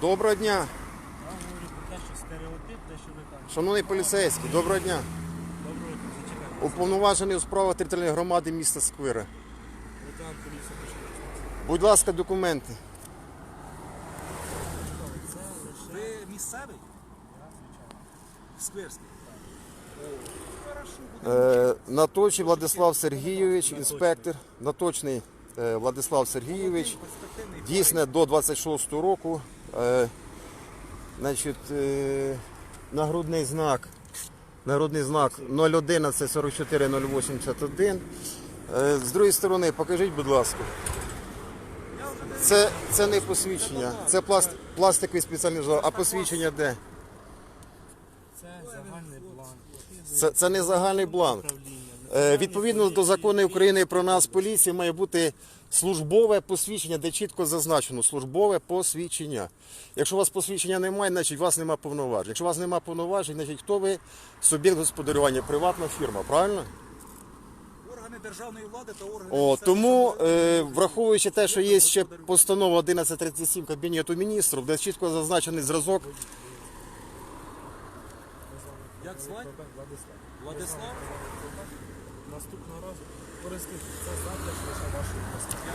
Доброго дня, Я говорю про те, що стереотип, те, що ви кажете. шановний поліцейський, доброго дня. Доброго дня, зачекайте. Уповноважений у справах територіальної громади міста Сквира. Лейтенант поліції Пашинець. Будь ласка, документи. Ви місцевий? я, звичайно. Скверський. Е, Наточий Владислав Сергійович, інспектор. Наточний Владислав Сергійович. Дійсне до 26 року. Е, значить, е, нагрудний знак. Нагрудний знак 011 44 081. Е, з другої сторони, покажіть, будь ласка. Це, це не посвідчення, це пласт, пластиковий спеціальний журнал. А посвідчення де? Це загальний бланк. Це, це не загальний бланк. Е, Відповідно до закону України про нас поліції має бути службове посвідчення, де чітко зазначено службове посвідчення. Якщо у вас посвідчення немає, значить у вас немає повноважень. Якщо у вас немає повноважень, значить хто ви суб'єкт господарювання, приватна фірма, правильно? Органи державної влади та органи О, тому, е, враховуючи те, що є ще постанова 1137 Кабінету міністрів, де чітко зазначений зразок. Як звати? Владислав. Владислав? Наступного разу користуйтесь. Це задля лише вашої безпеки.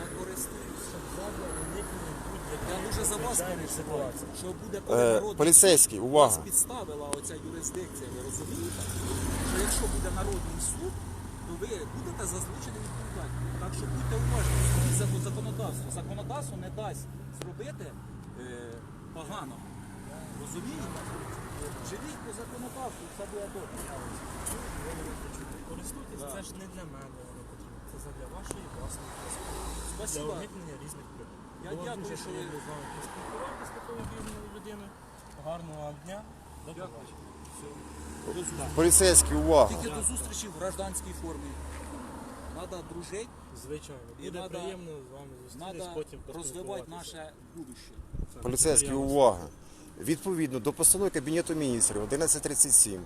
Я користуюсь. Щоб задля уникнення будь-яких Я дуже за вас переживаю, що буде Е, народ поліцейський, вас увага. підставила оця юрисдикція, ви розумієте? Що якщо буде народний суд, то ви будете заслучені відповідальні. Так що будьте уважні, за законодавство. Законодавство не дасть зробити е, погано. Розумієте? Живіть по законодавству, все буде добре. Ж не для мене воно потрібно. Це задля вашої власної безпеки. Для Спасибо. уникнення різних пригод. Я Було дякую, дуже що приємно ви- з вами поспілкуватися з такою вільною людиною. Гарного вам дня. До побачення. Поліцейський, увага. Тільки до зустрічі в гражданській формі. Надо дружити, Звичайно. І Буде надо- приємно з вами зустрітись, треба потім розвивати поспілкуватися. наше будуще. Поліцейський, увага. Відповідно до постанови Кабінету міністрів 1137,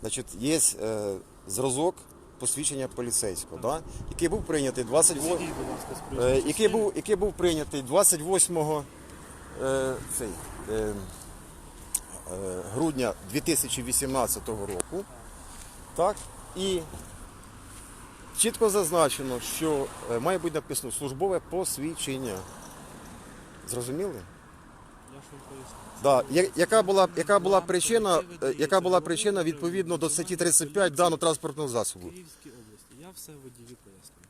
значить, є е, зразок посвідчення поліцейського, да? який був прийнятий 28, Підійдіть, будь ласка, з е, який, був, який був прийнятий 28 е, цей, е, е, грудня 2018 року. Так? І чітко зазначено, що має бути написано службове посвідчення. Зрозуміли? Я ж вам поясню. Да. Я- Яка була, яка була причина, е, яка була причина відповідно до статті 35 даного транспортного засобу? Київській області. Я все водію пояснив.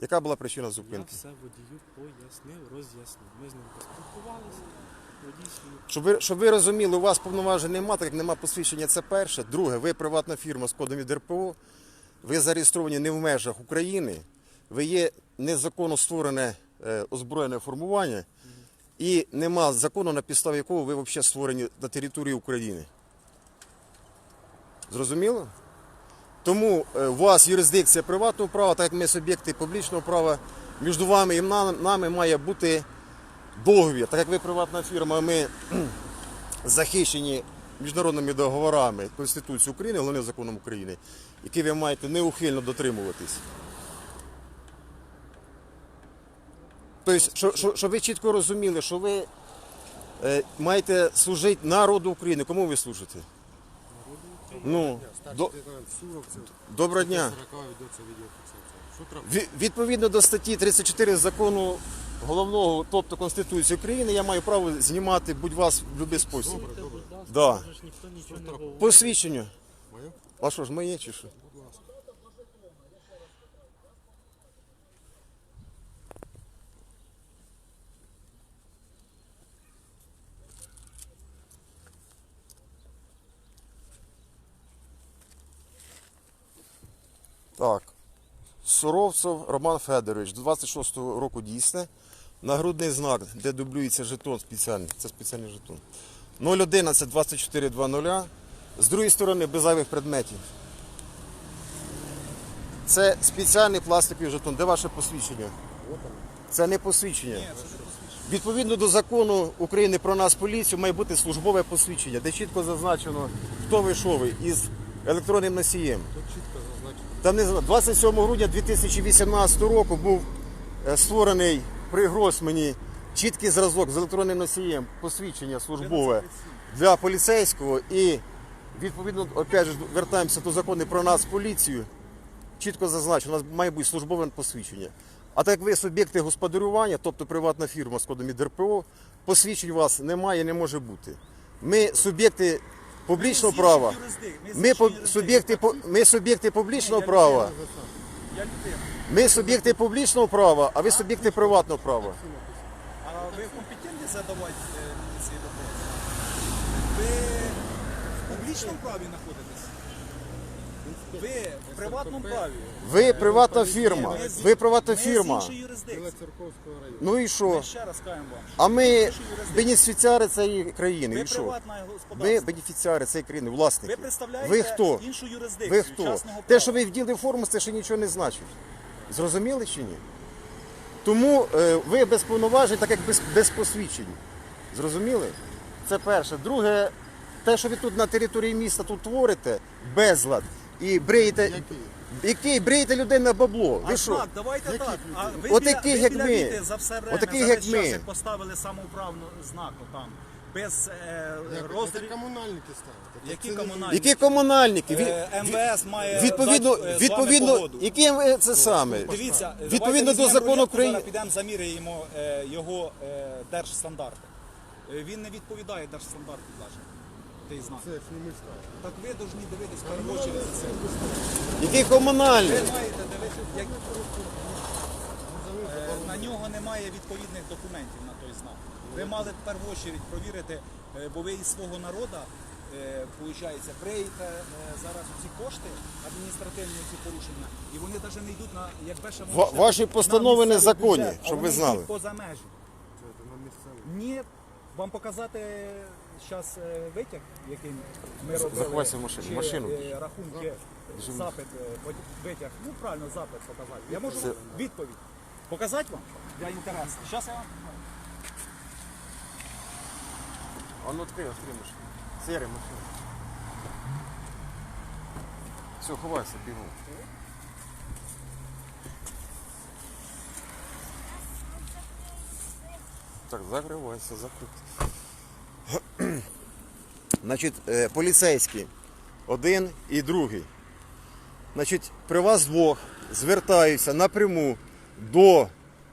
Яка була причина Я зупинки? все водію пояснив, роз'яснив. Ми з ним поспілкувалися. Водій свій Щоб ви, щоб ви розуміли, у вас повноважень немає, так як немає посвідчення, це перше. Друге, ви приватна фірма з кодом від РПО, ви зареєстровані не в межах України, ви є незаконно створене е, озброєне формування, і нема закону, на підставі якого ви взагалі створені на території України. Зрозуміло? Тому е, у вас юрисдикція приватного права, так як ми суб'єкти публічного права, між вами і нами має бути договір. Так як ви приватна фірма, ми захищені міжнародними договорами Конституції України, головним законом України, які ви маєте неухильно дотримуватись. Тобто, що- що- щоб ви чітко розуміли, що ви е, маєте служити народу України. Кому ви служите? Ну, до, доброго дня. Ві- Відповідно до статті 34 закону головного, тобто Конституції України, я маю право знімати будь-вас в будь-який спосіб. Будь ласка, Да. ніхто нічого не говорить. Посвідчення. А що ж, моє чи що? Так. Суровцев Роман Федорович, до 26-го року дійсне. Нагрудний знак, де дублюється жетон спеціальний. Це спеціальний жетон. 011 24 З другої сторони, без зайвих предметів. Це спеціальний пластиковий жетон. Де ваше посвідчення? Це не посвідчення. Відповідно до закону України про нас поліцію має бути службове посвідчення, де чітко зазначено, хто ви що ви із електронним носієм. Там не 27 грудня 2018 року був е, створений при Гросмані чіткий зразок з електронним носієм посвідчення службове для поліцейського і відповідно, опять же, вертаємося до закону про нас поліцію. Чітко зазначено, у нас має бути службове посвідчення. А так як ви суб'єкти господарювання, тобто приватна фірма з кодом ДРПО, посвідчень у вас немає і не може бути. Ми суб'єкти публічного права. ми суб'єкти, ми суб'єкти публічного права. Ми суб'єкти публічного права, а ви суб'єкти приватного права. А ви компетентні задавати е, мені ці вопроси? Ви в публічному праві знаходитесь? Ви в приватному праві? Ви приватна фірма. Ми з- Ви приватна ми з фірма. іншої юрисдикції. Ну і що? Ще раз кажемо вам. А ми юрисдикції. бенефіціари цієї країни. Ви І що? приватне Ми господарство. бенефіціари цієї країни, Ви власники. представляєте Ви хто? іншу юрисдикцію. Ви хто? частного Те, права. що ви вділи форму, це ще нічого не значить. Зрозуміли чи ні? Тому е, ви без повноважень, так як без, без посвідчень. Зрозуміли? Це перше. Друге, те, що ви тут на території міста тут творите, безлад. І бриєте. Який? Бриєте людей на бабло. Ви що? знак, давайте так. А ви От біля- таких, ви як біля ми. Віти за все время, таких, за як весь ми. час, як поставили самоуправну знаку там. Без е, Це комунальники ставити. Які комунальні? Які комунальники? Ві- Е, МВС має Відповідно, дати, е, з вами відповідно, погоду. які ви це саме? Дивіться, Відповідно до візьмемо закону рулетку, України. Зараз підемо заміряємо е, його е, держстандарти. Е, Він не відповідає держстандарту навіть. Той знак. Це ж не ми ставимо. Так ви повинні дивитись чергу за це. Які комунальні? Ви маєте дивитися, як Е, на нього немає відповідних документів на той знак. Ви мали в першу чергу провірити, е, бо ви із свого народу, виходить, бреєте е, зараз ці кошти, адміністративні ці порушення, і вони навіть не йдуть на як перше Ва- ваші постанови незаконні, щоб ви знали. Поза межі. Ні, вам показати зараз витяг, який ми робили. заховайся в машину, чи, машину. е, рахунки, запит, е, витяг. Ну правильно, запит показати. Я можу Це- відповідь. Показати вам для інтересу. Зараз я вам. А ну відкрий, відкрий машину. Сірий машину. Все, ховайся, бігом. Так, закривайся, закрити. Значить, е, поліцейські, один і другий. Значить, при вас двох звертаюся напряму до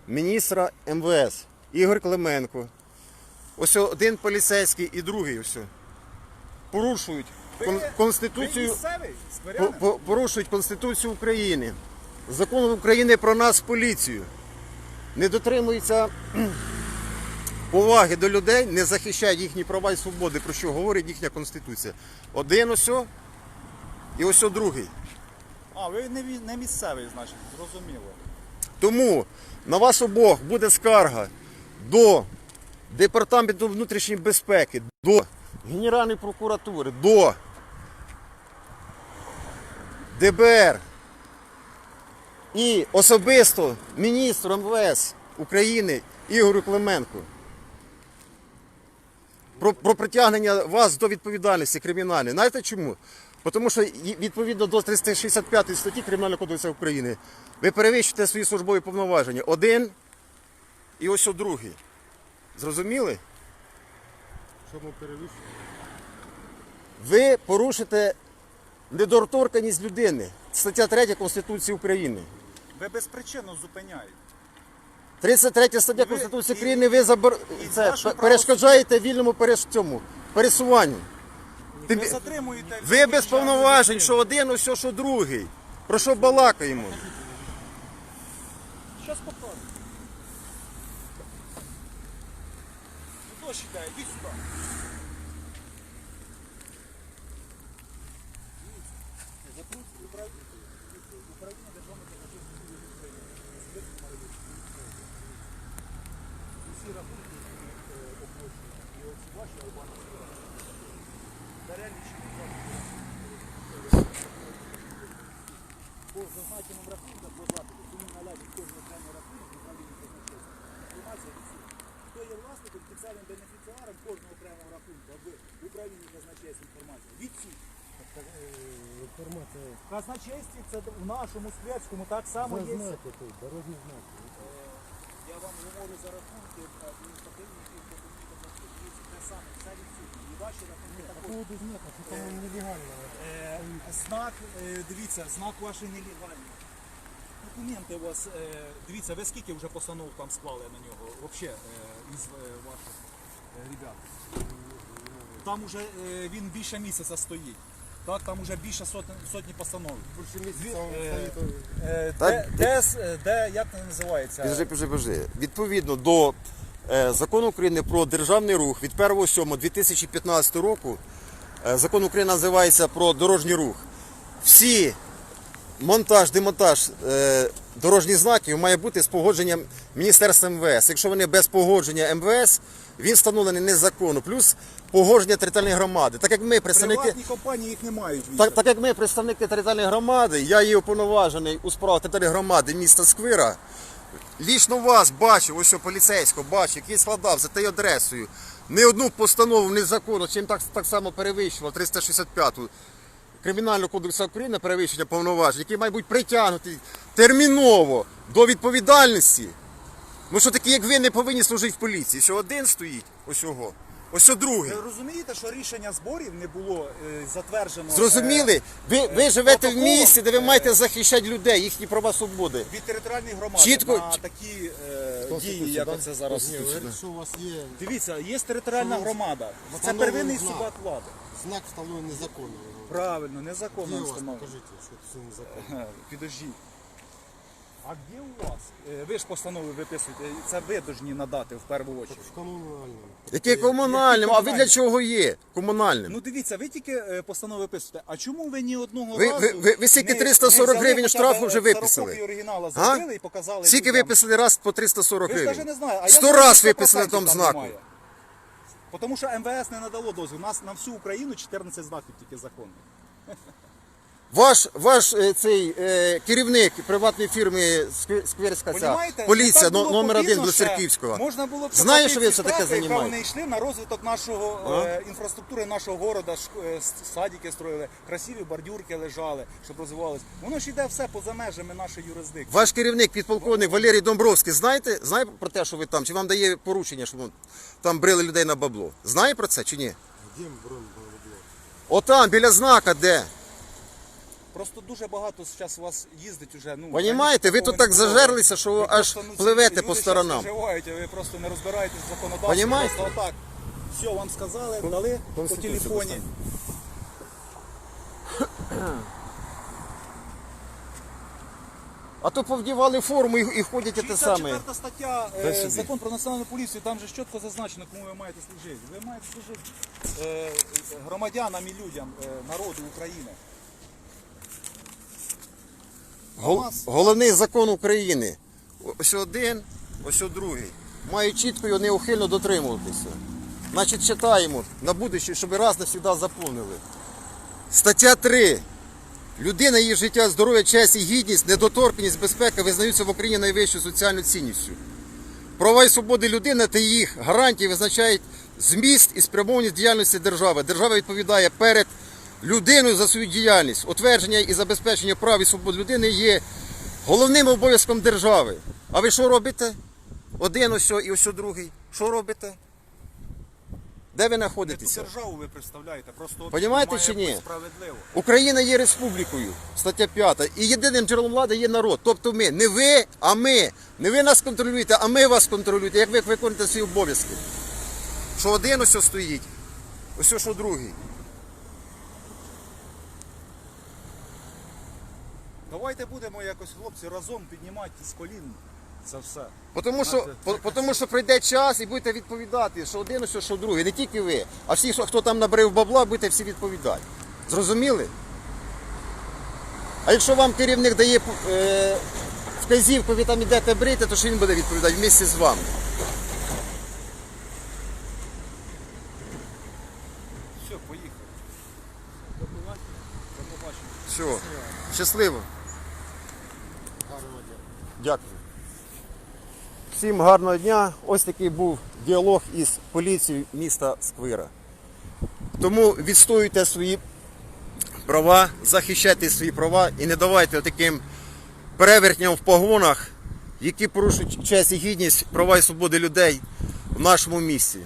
міністра МВС Ігор Клименко. Ось один поліцейський і другий ось. Порушують кон- Конституцію, порушують Конституцію України, закон України про нас поліцію. Не дотримуються поваги до людей, не захищають їхні права і свободи, про що говорить їхня Конституція. Один ось і ось другий. А, ви не, не місцевий, значить, зрозуміло. Тому на вас обох буде скарга до Департаменту внутрішньої безпеки, до Генеральної прокуратури, до ДБР і особисто міністру МВС України Ігорю Клименку. Про, про притягнення вас до відповідальності кримінальної. Знаєте чому? Тому що відповідно до 365 статті Кримінального кодексу України ви перевищуєте свої службові повноваження. Один і ось о другий. Зрозуміли? Що ми перевищуємо? Ви порушите недоторканність людини. Стаття 3 Конституції України. Ви безпричинно зупиняєте. 33 стаття Конституції України ви забор... і це, ваше право- перешкоджаєте вільному цьому, пересуванню. Ви Тим- затримуєте. Ви без повноважень, що один, ось що другий. Про що балакаємо? Щас покажу. Хто іде, йдіть сюди. По зазначеним рахункам запиту, кому належить кожен окремий рахунок, управління казначейства. Інформація відсутня. Хто є власником, фіксальним бенефіціаром кожного окремого рахунку, аби в управлінні казначейства інформація. Відсутня. Інформація. В казначействі це в нашому Сквецькому так само є. знаки дорожні знаки. Я вам говорю за рахунки адміністративних і комунікаційних те саме, все відсутнє. І ваші рахунки також. поводу знака, що там нелегально. Е, Знак, е, дивіться, знак ваш нелегальний. Документи у вас, е, дивіться, ви скільки вже постанов там склали на нього, взагалі, із е, ваших е, ребят? Там уже е, він більше місяця стоїть. Так, там уже більше сотні, сотні постанов. Більше місяця Е. Е, Так, де, с- е, де, як це називається? Підожди, підожди, підожди. Відповідно до е, закону України про державний рух від 1.7.2015 року, е, закон України називається про дорожній рух. Всі монтаж, демонтаж е, дорожніх знаків має бути з погодженням Міністерства МВС. Якщо вони без погодження МВС, він встановлений незаконно. Плюс погодження територіальної громади. Так як ми представники. Приватні компанії їх не мають. Так, так як ми представники територіальної громади, я є уповноважений у справах територіальної громади міста Сквира. Лічно вас бачив, ось цього поліцейського, бачив, який складав за тією адресою. Не одну постанову незаконну, чим так, так само перевищував 365-ту Кримінального кодексу України перевищення повноважень, який має бути притягнутий терміново до відповідальності. Ну що такі, як ви, не повинні служити в поліції. Що один стоїть, ось його, ось що другий. Ви розумієте, що рішення зборів не було е, затверджено? Зрозуміли? е, Ви, ви живете в місті, де ви е, маєте захищати людей, їхні права свободи. від територіальної громади Чітко- на такі е, дії, як оце зараз. Ні, якщо у вас є Дивіться, є територіальна Що громада. Це встановлений первинний знак. субат влади. знак встановлений незаконно. Правильно, Де незаконно у вас? встановлено. Покажіть, що це незаконно. Е, Підождіть. А де у вас? Е, Ви ж постанови виписуєте, це ви повинні надати в першу чергу. В комунальному. Яке комунальним? А ви для чого є? Комунальним. Ну дивіться, ви тільки е, постанови виписуєте. А чому ви ні одного Ви- разу ви- ви- ви скільки не- 340 не взяли гривень хоча б, штрафу вже е, виписали? ксерокопію оригінала А? зробили і показали Скільки людям. виписали раз по 340 Ви ж навіть гривень? не знаю, а я Сто раз що виписали 100% там там знаку. немає. Тому що МВС не надало дозвіл. У нас на всю Україну 14 знаків тільки законних. Ваш, ваш е, цей е, керівник приватної фірми Скверська ця Понімаєте? поліція Не так но- було номер один попізно ще. Білоцерківського. Можна було б Знає, що ви все таке займаєте? Вони йшли на розвиток нашого е, інфраструктури нашого города, шк- е, с- садики строїли, красиві бордюрки лежали, щоб розвивалися. Воно ж йде все поза межами нашої юрисдикції. Ваш керівник, підполковник Валерій Домбровський, знаєте, знає про те, що ви там? Чи вам дає поручення, щоб там брили людей на бабло? Знає про це чи ні? Отам, біля знака, де? Просто дуже багато зараз у вас їздить уже. Ну, Понімаєте, ви тут так зажерлися, що Ви аж просто, ну, пливете люди по щас сторонам. виживають, а ви просто не розбираєтесь в законодавстві. Понімаєте? Просто отак. Все, вам сказали, дали по Конституцію телефоні. А то повдівали форму і, і ходять те саме. 64 стаття е, Дай закон про національну поліцію, там же чітко зазначено, кому ви маєте служити. Ви маєте служити е, громадянам і людям, е, народу України. Гол- головний закон України. Ось один, ось другий. Мають чітко і неухильно дотримуватися. Значить, читаємо на будущее, щоб раз навсегда заповнили. Стаття 3. Людина, її життя, здоров'я, честь і гідність, недоторканність, безпека визнаються в Україні найвищою соціальною цінністю. Права і свободи людини та їх гарантії визначають зміст і спрямованість діяльності держави. Держава відповідає перед людиною за свою діяльність. Утвердження і забезпечення прав і свобод людини є головним обов'язком держави. А ви що робите? Один ось і ось другий. Що робите? Де ви Не ту знаходитеся? державу ви представляєте, просто Понімаєте має чи ні? бути справедливо. Україна є республікою, стаття 5. І єдиним джерелом влади є народ. Тобто ми. Не ви, а ми. Не ви нас контролюєте, а ми вас контролюєте, як ви виконуєте свої обов'язки. Що один ось стоїть, ось що другий. Давайте будемо якось, хлопці, разом піднімати з колін це все. Тому що, по- тому що прийде час і будете відповідати, що один, ось що другий. Не тільки ви, а всі, хто- хто там набрив бабла, будете всі відповідати. Зрозуміли? А якщо вам керівник дає е, вказівку, ви там йдете брити, то що він буде відповідати в місті з вами. Все, поїхали. До побачення. До побачення. Все. Щасливо. Дякую. Всім гарного дня. Ось такий був діалог із поліцією міста Сквира. Тому відстоюйте свої права, захищайте свої права і не давайте таким перевертням в погонах які порушують честь і гідність, права і свободи людей в нашому місті.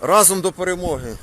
Разом до перемоги.